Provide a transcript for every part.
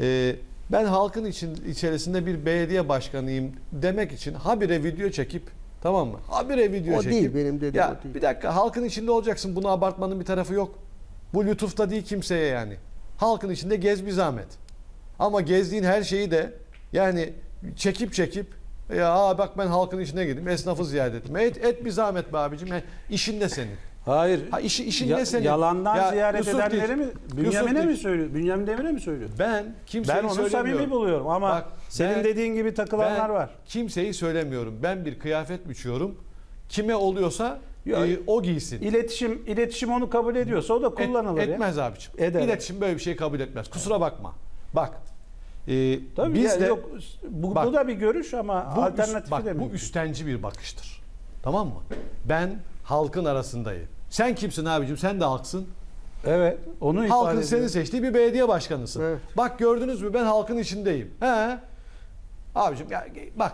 Ee, ben halkın için içerisinde bir belediye başkanıyım demek için habire video çekip tamam mı? Habire video O çekip. değil, benim dediğim ya, o değil. Bir dakika halkın içinde olacaksın. Bunu abartmanın bir tarafı yok. Bu lütufta değil kimseye yani. Halkın içinde gez bir zahmet. Ama gezdiğin her şeyi de yani çekip çekip ya bak ben halkın içine girdim esnafı ziyaret ettim. Et, et bir zahmet be abicim. İşin de senin. Hayır. Ha işi, işin Ya- ne senin? Yalandan Ya ziyaret Yusuf edenleri değil. mi? Bünyamin'e mi söylüyor? Bünyamin Demir'e mi söylüyor? Ben kimseyi Ben onu söylemiyorum. samimi buluyorum ama Bak, senin ben- dediğin gibi takılanlar ben var. kimseyi söylemiyorum. Ben bir kıyafet biçiyorum. Kime oluyorsa Ya- e, o giysin. İletişim iletişim onu kabul ediyorsa o da Et- kullanılır ya. etmez abicim. Eder. İletişim böyle bir şey kabul etmez. Kusura bakma. Bak. E, Tabii biz ya, de yok bu, Bak, bu da bir görüş ama bu, üst- alternatifi bak, de bu mümkün. üstenci bir bakıştır. Tamam mı? Ben halkın arasındayım. Sen kimsin abicim? Sen de halksın. Evet, onu ifade Halkın ediyor. seni seçtiği bir belediye başkanısın. Evet. Bak gördünüz mü ben halkın içindeyim. He. Abicim ya, bak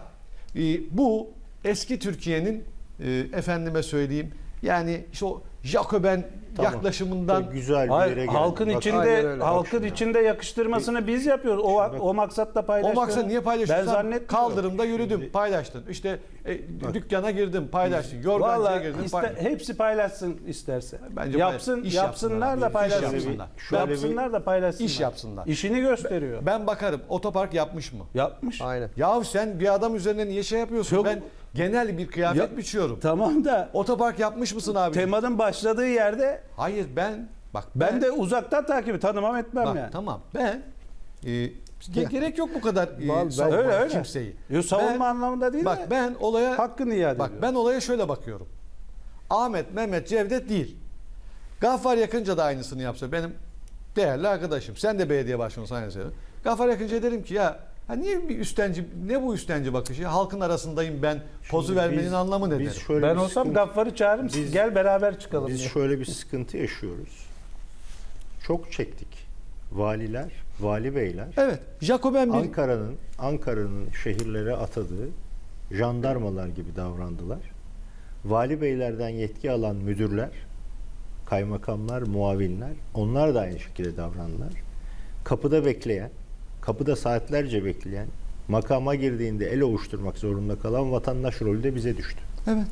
e, bu eski Türkiye'nin e, efendime söyleyeyim yani işte o Jacoben Tamam. yaklaşımından Çok güzel bir Hayır, yere geldi. halkın Bak, içinde öyle. Halkın içinde yakıştırmasını biz yapıyoruz. O o maksatla o paylaştığını. maksat niye Ben paylaşıyorsun? zannetmiyorum. Kaldırımda yürüdüm, paylaştın. İşte e, dükkana girdim, paylaştın. Yorgancıya Vallahi girdim, iste- paylaştın. hepsi paylaşsın isterse. Bence yapsın, paylaş- iş yapsınlar yapsınlar da abi, iş paylaşsınlar. yapsınlar. Şöyle bir- yapsınlar da paylaşsınlar. İş yapsınlar. İşini gösteriyor. Ben bakarım otopark yapmış mı? Yapmış. Aynen. Yahu sen bir adam üzerine niye şey yapıyorsun? Yok. Ben genel bir kıyafet Ya- biçiyorum. Tamam da Otopark yapmış mısın abi? temanın başladığı yerde Hayır ben bak ben de uzaktan takibi tanımam etmem bak, yani. tamam ben e, ge- gerek yok bu kadar e, Vallahi savunmaya Öyle, öyle. kimseyi. Yo, savunma Ben- anlamında değil Bak de ben olaya hakkını iade bak ediyor. ben olaya şöyle bakıyorum. Ahmet, Mehmet, Cevdet değil. Gaffar Yakınca da aynısını yapsa benim değerli arkadaşım. Sen de belediye başkanısın aynı şey. Gaffar Yakınca derim ki ya ha niye bir üstenci ne bu üstenci bakışı? Halkın arasındayım ben pozu Şimdi vermenin biz- anlamı ne Biz şöyle ben bir olsam sıkıntı- Gaffar'ı çağırırım. Biz- gel beraber çıkalım. Biz diye. şöyle bir sıkıntı yaşıyoruz. Çok çektik. Valiler, vali beyler Evet. Jacoben bir Ankara'nın Ankara'nın şehirlere atadığı jandarmalar gibi davrandılar. Vali beylerden yetki alan müdürler, kaymakamlar, muavinler onlar da aynı şekilde davrandılar. Kapıda bekleyen, kapıda saatlerce bekleyen, makama girdiğinde el ovuşturmak zorunda kalan vatandaş rolü de bize düştü. Evet.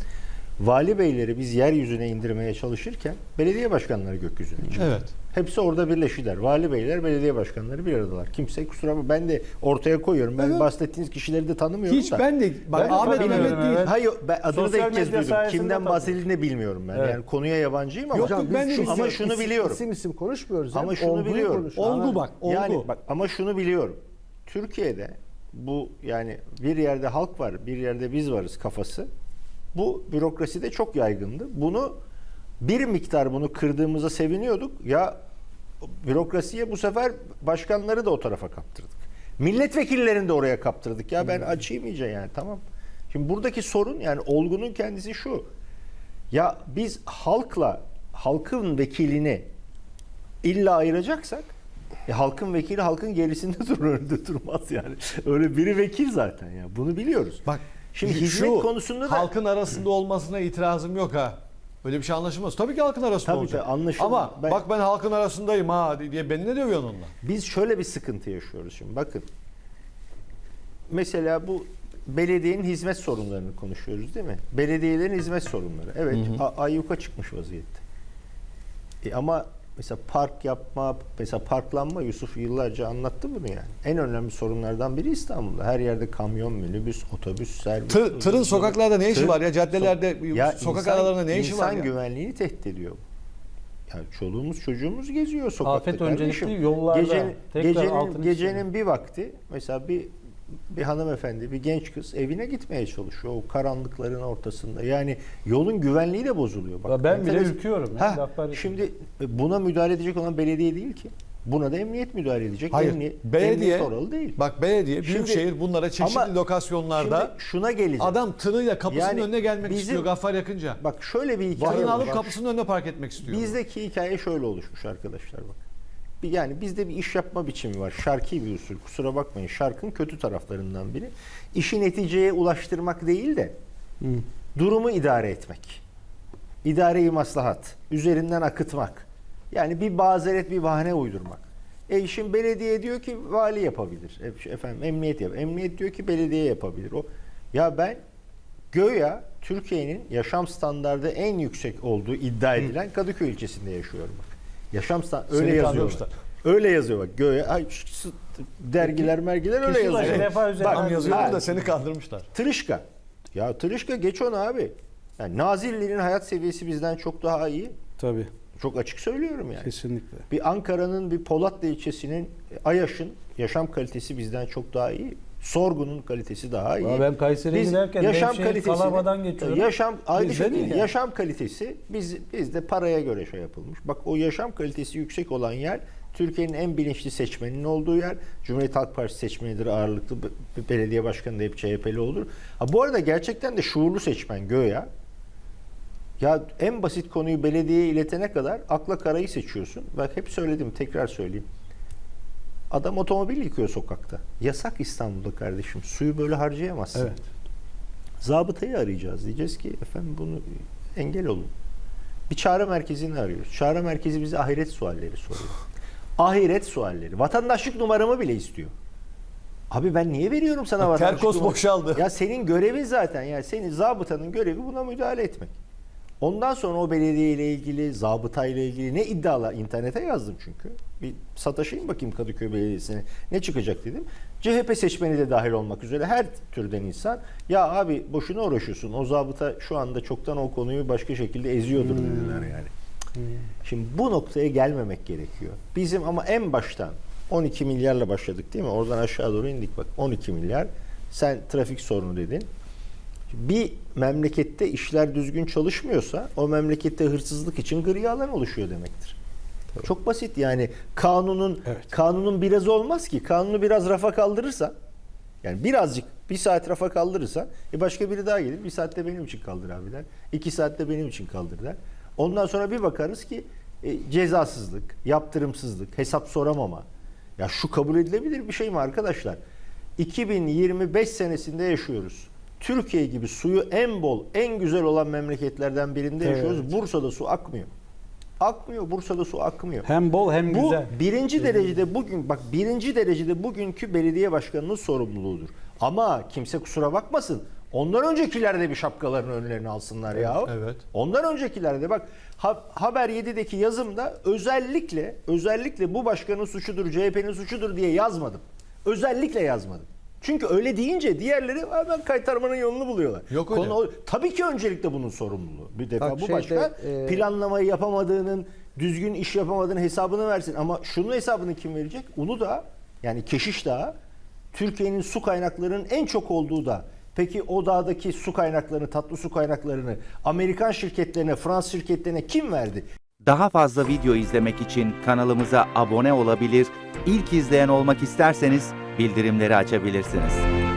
Vali beyleri biz yeryüzüne indirmeye çalışırken belediye başkanları gökyüzüne çıktı. Evet. Hepsi orada birleşiler. Vali beyler, belediye başkanları bir aradalar. Kimse kusura bakma ben de ortaya koyuyorum. Ben Evet. bahsettiğiniz kişileri de tanımıyorum Hiç da. ben de bak Ben de Ahmet tanımıyorum, Mehmet değil. evet. Hayır ben adını da Sosyal ilk kez medya duydum. sayesinde Kimden tabii. bahsedildiğini bilmiyorum ben. Evet. Yani konuya yabancıyım ama Yok, yok, ben de şu, bilmiyorum. ama şunu isim- biliyorum. İsim isim konuşmuyoruz. Ama şunu olguyu biliyorum. konuşuyoruz. Olgu bak, olgu. Yani bak ama şunu biliyorum. Türkiye'de bu yani bir yerde halk var, bir yerde biz varız kafası. Bu bürokraside çok yaygındı. Bunu bir miktar bunu kırdığımıza seviniyorduk. Ya bürokrasiye bu sefer başkanları da o tarafa kaptırdık. Milletvekillerini de oraya kaptırdık. Ya ben açayım iyice yani tamam. Şimdi buradaki sorun yani olgunun kendisi şu. Ya biz halkla halkın vekilini illa ayıracaksak e, halkın vekili halkın gerisinde durur önünde durmaz yani. Öyle biri vekil zaten ya. Bunu biliyoruz. Bak Şimdi şu hizmet konusunda da halkın arasında olmasına itirazım yok ha. Öyle bir şey anlaşılmaz. Tabii ki halkın arasında Tabii olacak. anlaşılmaz. Ama Ben- bak ben halkın arasındayım ha diye beni ne dövüyorsun onunla? biz şöyle bir sıkıntı yaşıyoruz şimdi. Bakın. Mesela bu belediyenin hizmet sorunlarını konuşuyoruz değil mi? Belediyelerin hizmet sorunları. Evet, a- ayyuka çıkmış vaziyette. E ama mesela park yapma, mesela parklanma Yusuf yıllarca anlattı bunu yani. En önemli sorunlardan biri İstanbul'da. Her yerde kamyon, minibüs, otobüs, servis. Tır- tırın sokaklarda ne işi Tır- var ya? Caddelerde, sokak aralarında ne işi var İnsan ya? güvenliğini tehdit ediyor. Ya çoluğumuz çocuğumuz geziyor sokakta. Afet öncelikli yollarda. Gecenin, Tekrar gecenin, gecenin bir vakti mesela bir bir hanımefendi, bir genç kız evine gitmeye çalışıyor o karanlıkların ortasında. Yani yolun güvenliği de bozuluyor. Ya ben bile ürküyorum ya, Ha, laflar- şimdi e, buna müdahale edecek olan belediye değil ki. Buna da emniyet müdahale edecek. Hayır. Emniyet, belediye emniyet oralı değil. Bak belediye, Şimdi- büyükşehir bunlara çeşitli Ama lokasyonlarda Şimdi şuna geleceğim. adam tırıyla kapısının Yani önüne gelmek bizim- istiyor Gaffar Yakınca. Bak şöyle bir hikaye Tırını var. alıp Bak, kapısının önüne park etmek istiyor. Bizdeki hikaye şöyle oluşmuş arkadaşlar bak. Yani bizde bir iş yapma biçimi var. Şarki bir usul. Kusura bakmayın. Şarkın kötü taraflarından biri. İşi neticeye ulaştırmak değil de durumu idare etmek. İdareyi maslahat. Üzerinden akıtmak. Yani bir bazeret bir bahane uydurmak. E şimdi belediye diyor ki vali yapabilir. E, Efendim emniyet yap. Emniyet diyor ki belediye yapabilir. O ya ben Göya Türkiye'nin yaşam standardı en yüksek olduğu iddia edilen Kadıköy ilçesinde yaşıyorum. Bak. Yaşam standartı öyle yazıyor. Öyle yazıyor bak. Göya ay, dergiler mergiler öyle yazıyor. üzerinden Tam Bak, yazıyordu ha, da seni kandırmışlar. Tırışka. Ya Tırışka geç onu abi. Yani Nazilli'nin hayat seviyesi bizden çok daha iyi. Tabii. Çok açık söylüyorum yani. Kesinlikle. Bir Ankara'nın bir Polatlı ilçesinin Ayaş'ın yaşam kalitesi bizden çok daha iyi. Sorgun'un kalitesi daha iyi. Ben Kayseri'ye giderken Nevşehir, Kalaba'dan geçiyorum. Yaşam aynı Bizde şey değil. yani. Yaşam kalitesi biz bizde paraya göre şey yapılmış. Bak o yaşam kalitesi yüksek olan yer Türkiye'nin en bilinçli seçmeninin olduğu yer. Cumhuriyet Halk Partisi seçmenidir ağırlıklı. Be- Belediye başkanı da hep CHP'li olur. Ha, bu arada gerçekten de şuurlu seçmen Göya. Ya en basit konuyu belediyeye iletene kadar akla karayı seçiyorsun. Bak hep söyledim tekrar söyleyeyim. Adam otomobil yıkıyor sokakta. Yasak İstanbul'da kardeşim. Suyu böyle harcayamazsın. Evet. Zabıtayı arayacağız. Diyeceğiz ki efendim bunu engel olun. Bir çağrı merkezini arıyoruz. Çağrı merkezi bize ahiret sualleri soruyor. Ahiret sualleri. Vatandaşlık numaramı bile istiyor. Abi ben niye veriyorum sana vatandaşlık Terkos numaramı? boşaldı. Ya senin görevin zaten. Yani senin zabıtanın görevi buna müdahale etmek. Ondan sonra o belediye ile ilgili, zabıta ile ilgili ne iddialar internete yazdım çünkü. Bir sataşayım bakayım Kadıköy Belediyesi'ne ne çıkacak dedim. CHP seçmeni de dahil olmak üzere her türden insan ya abi boşuna uğraşıyorsun. O zabıta şu anda çoktan o konuyu başka şekilde eziyordur dediler yani. Şimdi bu noktaya gelmemek gerekiyor. Bizim ama en baştan 12 milyarla başladık değil mi? Oradan aşağı doğru indik bak 12 milyar. Sen trafik sorunu dedin. Bir memlekette işler düzgün çalışmıyorsa o memlekette hırsızlık için gri alan oluşuyor demektir. Çok basit yani kanunun Evet. kanunun biraz olmaz ki. Kanunu biraz rafa kaldırırsa yani birazcık bir saat rafa kaldırırsa e başka biri daha gelir. Bir saatte benim için kaldır abi der. İki saatte benim için kaldır der. Ondan sonra bir bakarız ki e, cezasızlık, yaptırımsızlık, hesap soramama. Ya şu kabul edilebilir bir şey mi arkadaşlar? 2025 senesinde yaşıyoruz. Türkiye gibi suyu en bol, en güzel olan memleketlerden birinde Evet. yaşıyoruz. Bursa'da su akmıyor. Akmıyor. Bursa'da su akmıyor. Hem bol hem Bu güzel. birinci derecede bugün bak birinci derecede bugünkü belediye başkanının sorumluluğudur. Ama kimse kusura bakmasın. Ondan öncekiler de bir şapkaların önlerini alsınlar ya. evet. Ondan öncekiler de bak Ha- Haber 7'deki yazımda özellikle özellikle bu başkanın suçudur, CHP'nin suçudur diye yazmadım. Özellikle yazmadım. Çünkü öyle deyince diğerleri hemen kaytarmanın yolunu buluyorlar. Yok öyle. Konu o- tabii ki öncelikle bunun sorumluluğu. Bir defa Bak bu şeyde, başkan e, planlamayı yapamadığının, düzgün iş yapamadığının hesabını versin. Ama şunun hesabını kim verecek? Uludağ, yani Keşiş Dağı, Türkiye'nin su kaynaklarının en çok olduğu da. Peki o dağdaki su kaynaklarını, tatlı su kaynaklarını Amerikan şirketlerine, Fransız şirketlerine kim verdi? Daha fazla video izlemek için kanalımıza abone olabilir, ilk izleyen olmak isterseniz bildirimleri açabilirsiniz.